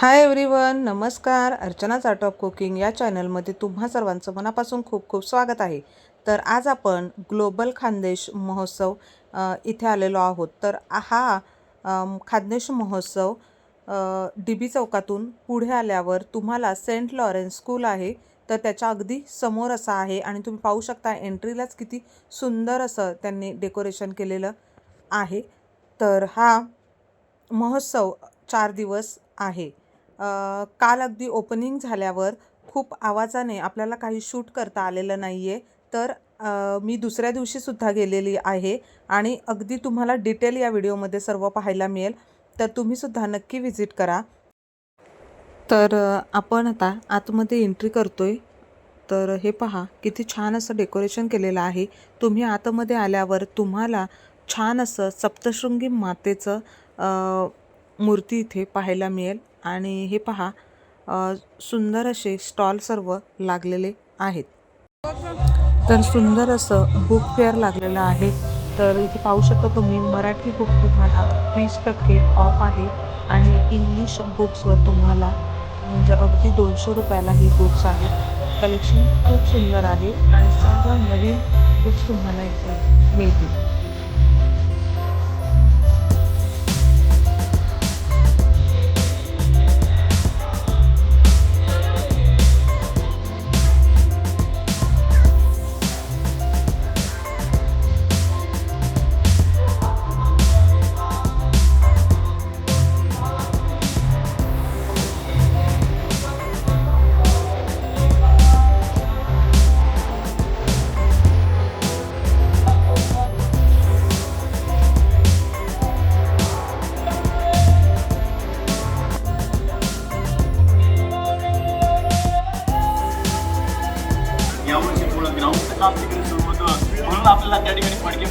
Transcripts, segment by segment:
Hi everyone नमस्कार. अर्चनाच art of cooking या चॅनलमध्ये तुम्हा सर्वांचं मनापासून खूप खूप स्वागत आहे. तर आज आपण ग्लोबल खानदेश महोत्सव इथे आलेलो आहोत. तर हा खानदेश महोत्सव डी बी चौकातून पुढे आल्यावर तुम्हाला सेंट लॉरेन्स स्कूल आहे. तर त्याच्या अगदी समोर असा आहे आणि तुम्ही पाहू शकता एंट्रीलाच किती सुंदर असं त्यांनी डेकोरेशन केलेलं आहे. तर हा महोत्सव चार दिवस आहे. काल अगदी ओपनिंग झाल्यावर खूप आवाजाने आपल्याला काही शूट करता आलेलं नाही आहे तर मी दुसऱ्या दिवशीसुद्धा गेलेली आहे आणि अगदी तुम्हाला डिटेल या व्हिडिओमध्ये सर्व पाहायला मिळेल. तर तुम्हीसुद्धा नक्की व्हिजिट करा. तर आपण आता आतमध्ये एंट्री करतो आहे तर हे पहा किती छान असं डेकोरेशन केलेलं आहे. तुम्ही आतमध्ये आल्यावर तुम्हाला छान असं सप्तशृंगी मातेचं मूर्ती इथे पाहायला मिळेल. आणि हे पहा सुंदर असे स्टॉल सर्व लागलेले आहेत. तर सुंदर असं बुक फेअर लागलेलं आहे. तर इथे पाहू शकता तुम्ही मराठी बुक तुम्हाला वीस टक्के ऑफ आहे आणि इंग्लिश बुक्सवर तुम्हाला म्हणजे अगदी दोनशे रुपयाला ही बुक्स आहेत. कलेक्शन खूप सुंदर आहे आणि सर्व नवीन बुक्स तुम्हाला इथे मिळतील. काम तिकडे सुरू होतं. म्हणून आपल्याला त्या ठिकाणी फडके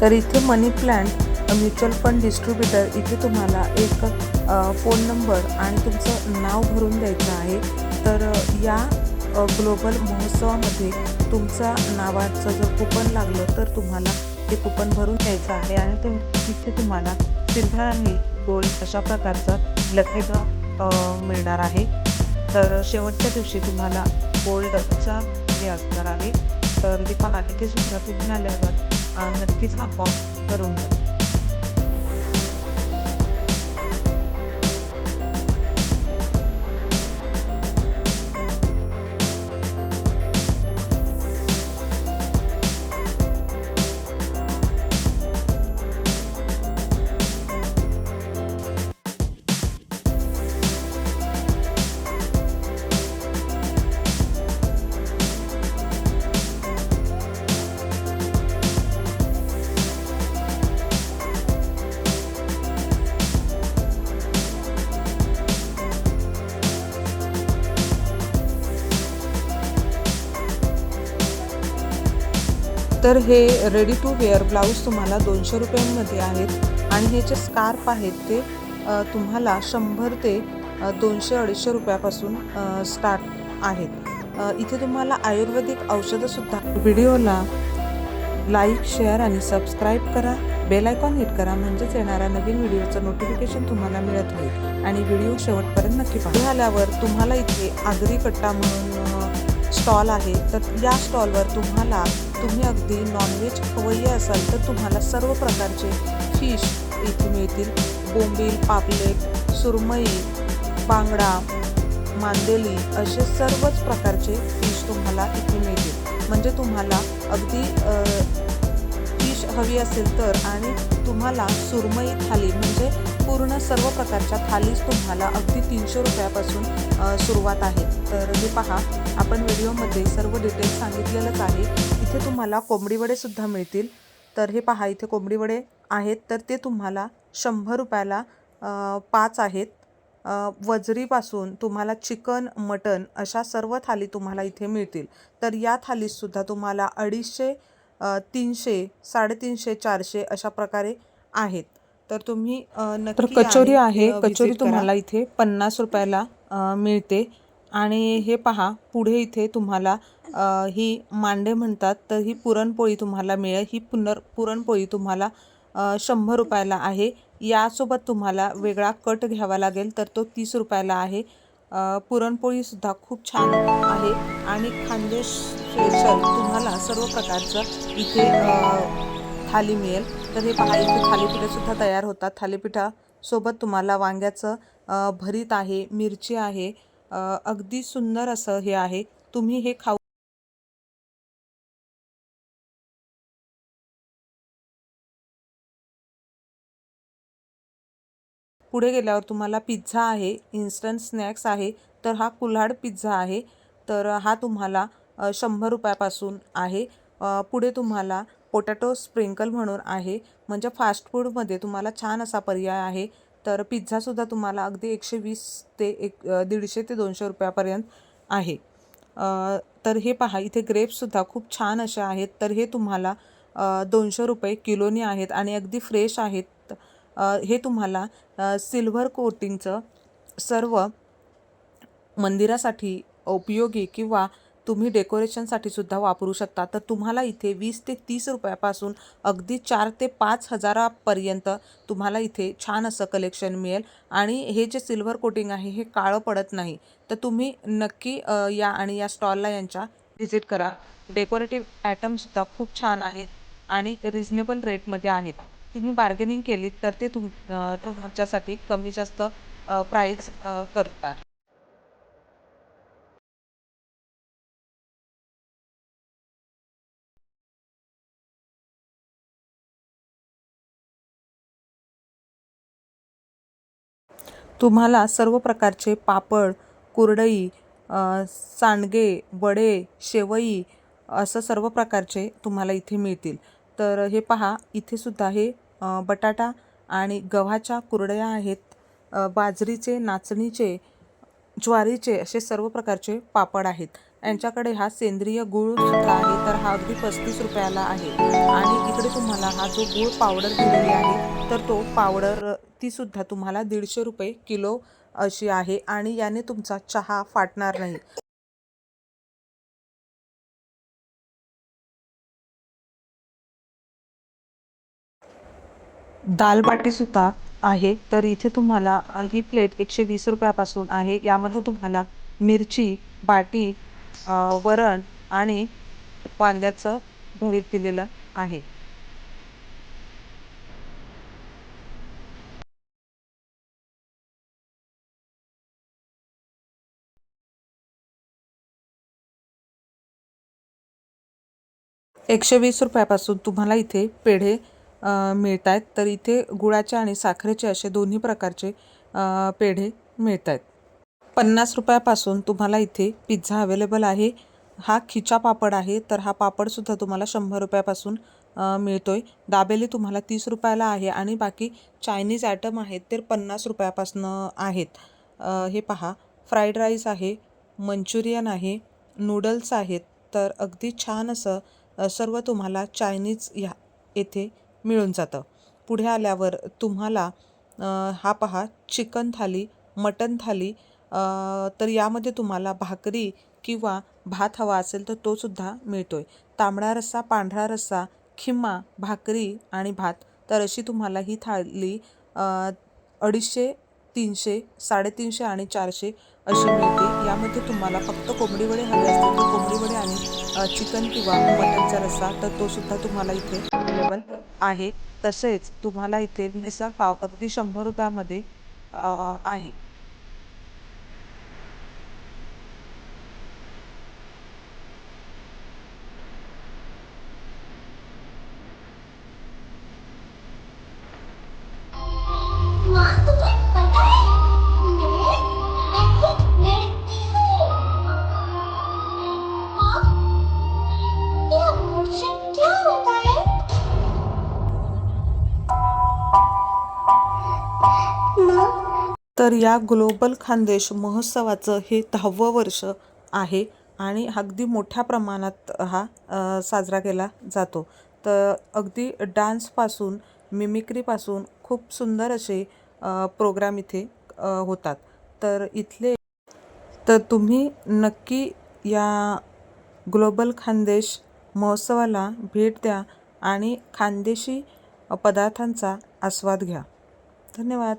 तर इथे money plant mutual fund distributor इथे तुम्हाला एक फोन नंबर आणि तुमचं नाव भरून द्यायचं आहे. तर या ग्लोबल महोत्सवामध्ये तुमच्या नावाचं जर कुपन लागलं तर तुम्हाला ते कुपन भरून द्यायचं आहे आणि ते तिथे तुम्हाला सिल्व्हर आणि गोल अशा प्रकारचा लकी मिळणार आहे. तर शेवटच्या दिवशी तुम्हाला गोल्डचा हे असणार आहे. तर ते पहा इथे सुद्धा तुम्ही आल्यावर नक्कीच हा फॉर्म करून घ्या. तर हे रेडी टू वेअर ब्लाऊज तुम्हाला दोनशे रुपयांमध्ये आहेत. आणि हे जे स्कार्फ आहेत ते तुम्हाला शंभर ते दोनशे अडीचशे रुपयापासून स्टार्ट आहेत. इथे तुम्हाला आयुर्वेदिक औषधंसुद्धा व्हिडिओला लाईक शेअर आणि सबस्क्राईब करा. बेल आयकॉन हिट करा म्हणजेच येणाऱ्या नवीन व्हिडिओचं नोटिफिकेशन तुम्हाला मिळत होईल. आणि व्हिडिओ शेवटपर्यंत नक्की पाहिजे आल्यावर तुम्हाला इथे आगरी कट्टा म्हणून स्टॉल आहे तर या स्टॉलवर तुम्हाला तुम्ही अगदी नॉनव्हेज खवय्ये असाल तर तुम्हाला सर्व प्रकारचे फिश इथे मिळतील. बोंबील पापलेट सुरमई बांगडा मांदेली असे सर्वच प्रकारचे फिश तुम्हाला इथे मिळतील. म्हणजे तुम्हाला अगदी हवी असेल तर आणि तुम्हाला सुरमई थाली म्हणजे पूर्ण सर्व प्रकारच्या थालीच तुम्हाला अगदी तीनशे रुपयापासून सुरुवात आहे. तर हे पहा आपण व्हिडिओमध्ये सर्व डिटेल्स सांगितलेलंच आहे. इथे तुम्हाला कोंबडी वडेसुद्धा मिळतील. तर हे पहा इथे कोंबडी वडे आहेत. तर ते तुम्हाला शंभर रुपयाला पाच आहेत. वजरीपासून तुम्हाला चिकन मटन अशा सर्व थाली तुम्हाला इथे मिळतील. तर या थालीसुद्धा तुम्हाला अडीचशे तीनशे साडेतीनशे चारशे अशा प्रकारे आहेत. तर तुम्ही तर कचोरी आहे कचोरी. तुम्हाला इथे पन्नास रुपयाला मिळते. आणि हे पहा पुढे इथे तुम्हाला ही मांडे म्हणतात तर ही पुरणपोळी तुम्हाला मिळेल. ही पुनर पुरणपोळी तुम्हाला शंभर रुपयाला आहे. यासोबत तुम्हाला वेगळा कट घ्यावा लागेल तर तो तीस रुपयाला आहे. पुरणपोळीसुद्धा खूप छान आहे. आणि खानदेश स्पेशल तुम्हाला सर्व प्रकारचं इथे थाली मिळेल. तर हे पहा इथे थालीपीठंसुद्धा तयार होतात. थालीपीठासोबत तुम्हाला वांग्याचं भरीत आहे मिरची आहे. अगदी सुंदर असं हे आहे. तुम्ही हे खाऊ पुढे गेल्यावर तुम्हाला पिझ्झा आहे इन्स्टंट स्नॅक्स आहे तर हा कुल्हाड पिझ्झा आहे. तर हा तुम्हाला शंभर रुपयापासून आहे. पुढे तुम्हाला पोटॅटो स्प्रिंकल म्हणून आहे. म्हणजे फास्ट फूडमध्ये तुम्हाला छान असा पर्याय आहे. तर पिझ्झासुद्धा तुम्हाला अगदी एकशे वीस ते एक दीडशे ते दोनशे रुपयापर्यंत आहे. तर हे पहा इथे ग्रेप्ससुद्धा खूप छान असे आहेत. तर हे तुम्हाला दोनशे रुपये किलोनी आहेत आणि अगदी फ्रेश आहेत. हे तुम्हाला सिल्वर सिल्व्हर कोटिंगचं सर्व मंदिरासाठी उपयोगी किंवा तुम्ही डेकोरेशनसाठी सुद्धा वापरू शकता. तर तुम्हाला इथे वीस ते तीस रुपयापासून अगदी चार ते पाच हजारापर्यंत तुम्हाला इथे छान असं कलेक्शन मिळेल. आणि हे जे सिल्वर कोटिंग आहे हे काळं पडत नाही. तर तुम्ही नक्की या आणि या स्टॉलला यांच्या व्हिजिट करा. डेकोरेटिव्ह आयटमसुद्धा खूप छान आहेत आणि रिझनेबल रेटमध्ये आहेत. तुम्ही बार्गेनिंग केली तर ते तुम तुमच्यासाठी कमी जास्त प्राईस करतात तुम्हाला सर्व प्रकारचे पापड कुरडई सांडगे वडे शेवई असं सर्व प्रकारचे तुम्हाला इथे मिळतील. तर हे पहा इथे सुद्धा हे बटाटा आणि गव्हाच्या कुरडया आहेत. बाजरीचे नाचणीचे ज्वारीचे असे सर्व प्रकारचे पापड आहेत. यांच्याकडे हा सेंद्रिय गूळ सुद्धा आहे तर हा अगदी पस्तीस रुपयाला आहे. आणि इकडे तुम्हाला हा जो गूळ पावडर दिलेली आहे तर तो पावडर ती सुद्धा तुम्हाला दीडशे रुपये किलो अशी आहे. आणि याने तुमचा चहा फाटणार नाही. दाल बाटी सुद्धा आहे. तर इथे तुम्हाला ही प्लेट एकशे वीस रुपयापासून आहे. यामध्ये तुम्हाला मिरची बाटी वरण आणि वांग्याचं भरीत दिलेलं आहे. एकशे वीस रुपयापासून तुम्हाला इथे पेढे मिळत आहेत तर इथे गुळाचे आणि साखरेचे असे दोन्ही प्रकारचे पेढे मिळत आहेत पन्नास रुपयापासून तुम्हाला इथे पिझ्झा अवेलेबल आहे. हा खिचा पापड आहे तर हा पापडसुद्धा तुम्हाला शंभर रुपयापासून मिळतो आहे दाबेली तुम्हाला तीस रुपयाला आहे आणि बाकी चायनीज ॲटम आहेत ते पन्नास रुपयापासून आहेत. हे पहा फ्राईड राईस आहे मंचुरियन आहे नूडल्स आहेत तर अगदी छान असं सर्व तुम्हाला चायनीज ह्या येथे मिळून जातं. पुढे आल्यावर तुम्हाला हा पहा चिकन थाली मटन थाली तर यामध्ये तुम्हाला भाकरी किंवा भात हवा असेल तर तो सुद्धा मिळतोय. तांबडा रस्सा पांढरा रस्सा खिमा भाकरी आणि भात. तर अशी तुम्हाला ही थाली अडीचशे तीनशे साडेतीनशे आणि चारशे अशी मिळते. यामध्ये तुम्हाला फक्त कोंबडी वडे हवे असतील तर कोंबडी वडे आणि चिकन किंवा मटनचा रस्सा तर तो सुद्धा तुम्हाला इथे अवेलेबल आहे. तसेच तुम्हाला इथे मिसळ पाव अगदी शंभर रुपयामध्ये आहे. तर या ग्लोबल खानदेश महोत्सवाचं हे दहावं वर्ष आहे आणि अगदी मोठ्या प्रमाणात हा साजरा केला जातो. तर अगदी डान्सपासून मिमिक्रीपासून खूप सुंदर असे प्रोग्राम इथे होतात. तर इथले तर तुम्ही नक्की या ग्लोबल खानदेश महोत्सवाला भेट द्या आणि खानदेशी पदार्थांचा आस्वाद घ्या. धन्यवाद.